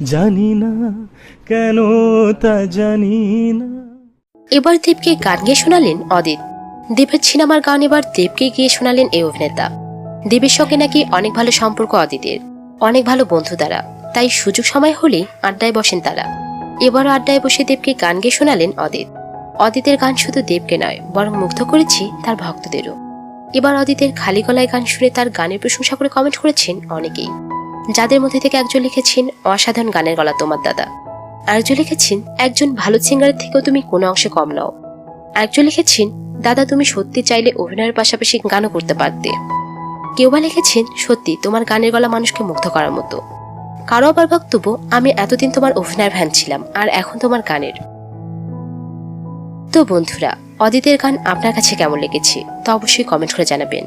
জানি না কেন তা জানি না এবার দেবকে গান গিয়ে শোনালেন অদিত। দেবের সিনেমার গান এবার দেবকে গিয়ে শোনালেন এই অভিনেতা। দেবের সঙ্গে নাকি অনেক ভালো সম্পর্ক অদিতের, অনেক ভালো বন্ধু তারা। তাই সুযোগ সময় হলে আড্ডায় বসেন তারা। এবারও আড্ডায় বসে দেবকে গান গিয়ে শোনালেন অদিত। অদিতের গান শুধু দেবকে নয়, বরং মুগ্ধ করেছি তার ভক্তদেরও। এবার অদিতের খালি গলায় গান শুনে তার গানের প্রশংসা করে কমেন্ট করেছেন অনেকেই। যাদের মধ্যে থেকে একজন লিখেছেন, অসাধারণ গানের গলা তোমার দাদা। আরেকজন লিখেছেন, একজন ভালো সিঙ্গারের থেকেও তুমি কোনো অংশে কম নাও। আরেকজন লিখেছেন, দাদা তুমি সত্যি চাইলে অভিনয়ের পাশাপাশি গানও করতে পারতে। কেউ বা লিখেছেন, সত্যি তোমার গানের গলা মানুষকে মুগ্ধ করার মতো। কারও আবার বক্তব্য, আমি এতদিন তোমার অভিনয়ের ভ্যান ছিলাম, আর এখন তোমার গানের। তো বন্ধুরা, অদিতের গান আপনার কাছে কেমন লেগেছে, তা অবশ্যই কমেন্ট করে জানাবেন।